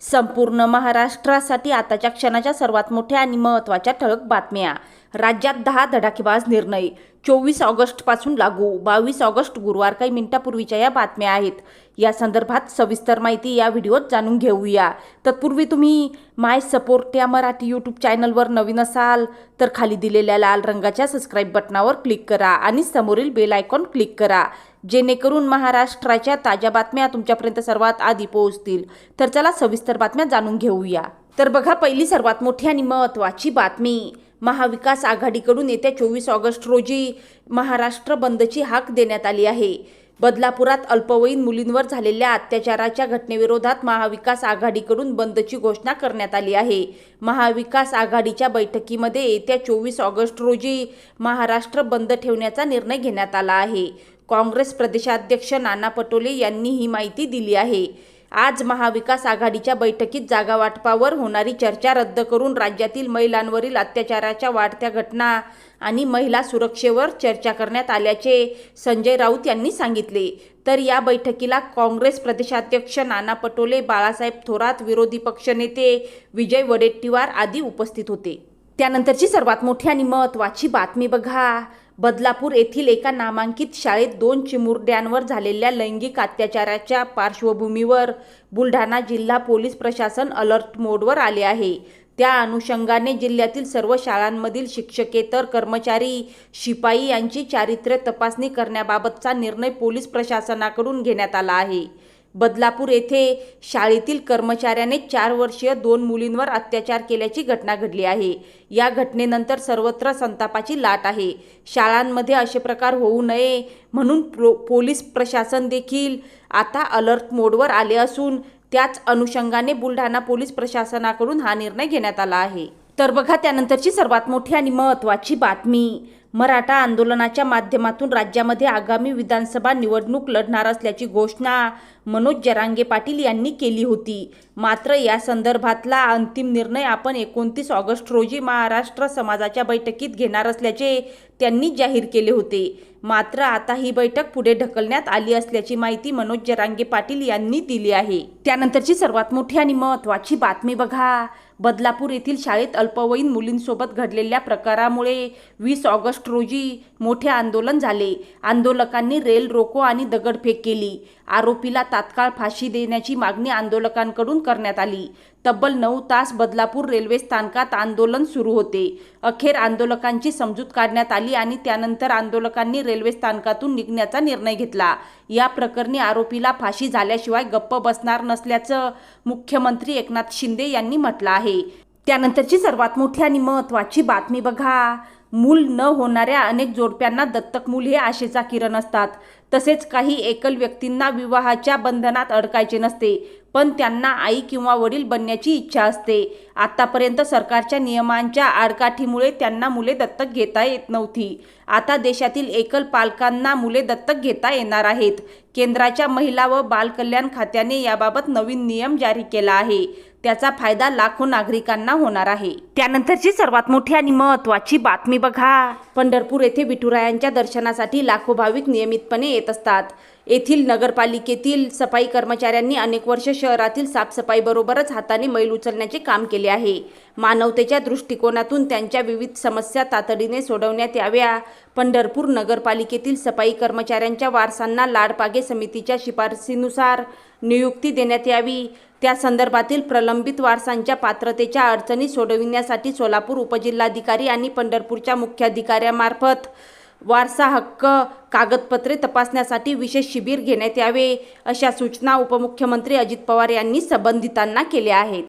संपूर्ण महाराष्ट्रासाठी आताच्या क्षणाच्या सर्वात मोठ्या आणि महत्त्वाच्या ठळक बातम्या. राज्यात दहा धडाकेबाज निर्णय. चोवीस ऑगस्टपासून लागू. बावीस ऑगस्ट गुरुवार काही मिनिटापूर्वीच्या या बातम्या आहेत. या संदर्भात सविस्तर माहिती या व्हिडिओत जाणून घेऊया. तत्पूर्वी तुम्ही माय सपोर्ट या मराठी यूट्यूब चॅनलवर नवीन असाल तर खाली दिलेल्या लाल रंगाच्या सबस्क्राईब बटनावर क्लिक करा आणि समोरील बेल आयकॉन क्लिक करा. जेणेकरून महाराष्ट्राच्या ताज्या बातम्या तुमच्यापर्यंत सर्वात आधी पोहोचतील. तर चला सविस्तर बातम्या जाणून घेऊया. तर बघा पहिली सर्वात मोठी आणि महत्त्वाची बातमी. महाविकास आघाडीकडून येत्या चोवीस ऑगस्ट रोजी महाराष्ट्र बंदची हाक देण्यात आली आहे. बदलापुरात अल्पवयीन मुलींवर झालेल्या अत्याचाराच्या घटनेविरोधात महाविकास आघाडीकडून बंदची घोषणा करण्यात आली आहे. महाविकास आघाडीच्या बैठकीमध्ये येत्या चोवीस ऑगस्ट रोजी महाराष्ट्र बंद ठेवण्याचा निर्णय घेण्यात आला आहे. काँग्रेस प्रदेशाध्यक्ष नाना पटोले यांनी ही माहिती दिली आहे. आज महाविकास आघाडीच्या बैठकीत जागा वाटपावर होणारी चर्चा रद्द करून राज्यातील महिलांवरील अत्याचाराच्या वाढत्या घटना आणि महिला सुरक्षेवर चर्चा करण्यात आल्याचे संजय राऊत यांनी सांगितले. तर या बैठकीला काँग्रेस प्रदेशाध्यक्ष नाना पटोले बाळासाहेब थोरात विरोधी पक्षनेते विजय वडेट्टीवार आदी उपस्थित होते. त्यानंतरची सर्वात मोठी आणि महत्त्वाची बातमी बघा. बदलापूर येथील एका नामांकित शाळेत दोन चिमुरड्यांवर झालेल्या लैंगिक अत्याचाराच्या पार्श्वभूमीवर बुलढाणा जिल्हा पोलीस प्रशासन अलर्ट मोडवर आले आहे. त्या अनुषंगाने जिल्ह्यातील सर्व शाळांमधील शिक्षकेतर कर्मचारी शिपाई यांची चारित्र्य तपासणी करण्याबाबतचा निर्णय पोलीस प्रशासनाकडून घेण्यात आला आहे. बदलापूर येथे शाळेतील कर्मचाऱ्याने चार वर्षीय दोन मुलींवर अत्याचार केल्याची घटना घडली आहे. या घटनेनंतर सर्वत्र संतापाची लाट आहे. शाळांमध्ये असे प्रकार होऊ नये म्हणून पोलीस प्रशासन देखील आता अलर्ट मोडवर आले असून त्याच अनुषंगाने बुलढाणा पोलीस प्रशासनाकडून हा निर्णय घेण्यात आला आहे. तर बघा त्यानंतरची सर्वात मोठी आणि महत्त्वाची बातमी. मराठा आंदोलनाच्या माध्यमातून राज्यामध्ये आगामी विधानसभा निवडणूक लढणार असल्याची घोषणा मनोज जरांगे पाटील यांनी केली होती. मात्र या संदर्भातला अंतिम निर्णय आपण एकोणतीस ऑगस्ट रोजी महाराष्ट्र समाजाच्या बैठकीत घेणार असल्याचे त्यांनी जाहीर केले होते. मात्र आता ही बैठक पुढे ढकलण्यात आली असल्याची माहिती मनोज जरांगे पाटील यांनी दिली आहे. त्यानंतरची सर्वात मोठी आणि महत्त्वाची बातमी बघा. बदलापूर येथील शाळेत अल्पवयीन मुलींसोबत घडलेल्या प्रकारामुळे वीस ऑगस्ट रोजी मोठे आंदोलन झाले. आंदोलकांनी रेल रोको आणि दगडफेक केली. आरोपीला तात्काळ फाशी देण्याची मागणी आंदोलकांकडून करण्यात आली. तब्बल नऊ तास बदलापूर रेल्वे स्थानकात आंदोलन सुरू होते. अखेर आंदोलकांची समजूत काढण्यात आली आणि त्यानंतर आंदोलकांनी रेल्वे स्थानकातून निघण्याचा निर्णय घेतला. या प्रकरणी आरोपीला फाशी झाल्याशिवाय गप्प बसणार नसल्याचं मुख्यमंत्री एकनाथ शिंदे यांनी म्हटलं आहे. त्यानंतरची सर्वात मोठी आणि महत्त्वाची बातमी बघा. मूल न होणाऱ्या अनेक जोडप्यांना दत्तक मूल हे आशेचा किरण असतात. तसेच काही एकल व्यक्तींना विवाहाच्या बंधनात अडकायचे नसते पण त्यांना आई किंवा वडील बनण्याची इच्छा असते. आतापर्यंत सरकारच्या नियमांच्या आडकाठीमुळे त्यांना मुले दत्तक घेता येत नव्हती. आता देशातील एकल पालकांना मुले दत्तक घेता येणार आहेत. केंद्राच्या महिला व बालकल्याण खात्याने याबाबत नवीन नियम जारी केला आहे. त्याचा फायदा लाखो नागरिकांना होणार आहे. त्यानंतरची सर्वात मोठी आणि महत्त्वाची बातमी बघा. पंढरपूर येथे विठुरायांच्या दर्शनासाठी लाखो भाविक नियमितपणे येत असतात. येथील नगरपालिकेतील सफाई कर्मचाऱ्यांनी अनेक वर्ष शहरातील साफसफाईबरोबरच हाताने मैल उचलण्याचे काम केले आहे. मानवतेच्या दृष्टिकोनातून त्यांच्या विविध समस्या तातडीने सोडवण्यात याव्या. पंढरपूर नगरपालिकेतील सफाई कर्मचाऱ्यांच्या वारसांना लाडपागे समितीच्या शिफारसीनुसार नियुक्ती देण्यात यावी. त्या संदर्भातील प्रलंबित वारसांच्या पात्रतेच्या अडचणी सोडविण्यासाठी सोलापूर उपजिल्हाधिकारी आणि पंढरपूरच्या मुख्याधिकाऱ्यामार्फत वारसा हक्क कागदपत्रे तपासण्यासाठी विशेष शिबिर घेण्यात यावे अशा सूचना उपमुख्यमंत्री अजित पवार यांनी संबंधितांना केल्या आहेत.